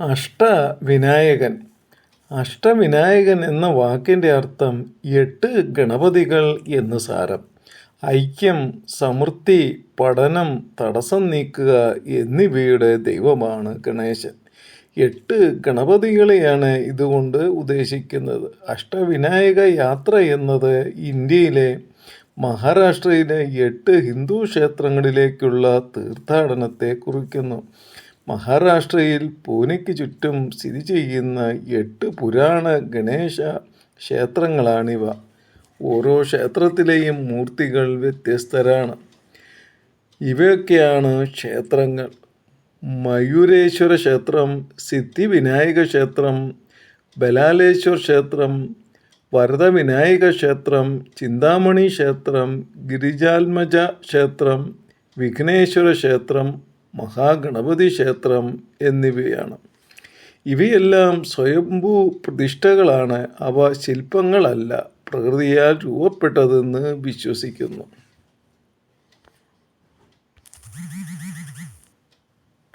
അഷ്ടവിനായകൻ. അഷ്ടവിനായകൻ എന്ന വാക്കിന്റെ അർത്ഥം എട്ട് ഗണപതികൾ എന്ന് സാരം. ഐക്യം സമൃദ്ധി പഠനം തടസ്സം നീക്കുക എന്നിവയുടെ ദൈവമാണ് ഗണേശൻ. എട്ട് ഗണപതികളെയാണ് ഇതുകൊണ്ട് ഉദ്ദേശിക്കുന്നത്. അഷ്ടവിനായക യാത്ര എന്നത് ഇന്ത്യയിലെ മഹാരാഷ്ട്രയിലെ എട്ട് ഹിന്ദു ക്ഷേത്രങ്ങളിലേക്കുള്ള തീർത്ഥാടനത്തെ കുറിക്കുന്നു. മഹാരാഷ്ട്രയിൽ പൂനെയ്ക്ക് ചുറ്റും സ്ഥിതി ചെയ്യുന്ന എട്ട് പുരാണ ഗണേശ ക്ഷേത്രങ്ങളാണിവ. ഓരോ ക്ഷേത്രത്തിലെയും മൂർത്തികൾ വ്യത്യസ്തരാണ്. ഇവയൊക്കെയാണ് ക്ഷേത്രങ്ങൾ. മയൂരേശ്വര ക്ഷേത്രം സിദ്ധി വിനായക ക്ഷേത്രം ബലാലേശ്വർ ക്ഷേത്രം വരദവിനായക ക്ഷേത്രം ചിന്താമണി ക്ഷേത്രം ഗിരിജാത്മജ ക്ഷേത്രം വിഘ്നേശ്വര ക്ഷേത്രം മഹാഗണപതി ക്ഷേത്രം എന്നിവയാണ്. ഇവയെല്ലാം സ്വയംഭൂ പ്രതിഷ്ഠകളാണ്. അവ ശില്പങ്ങളല്ല പ്രകൃതിയാൽ രൂപപ്പെട്ടതെന്ന് വിശ്വസിക്കുന്നു.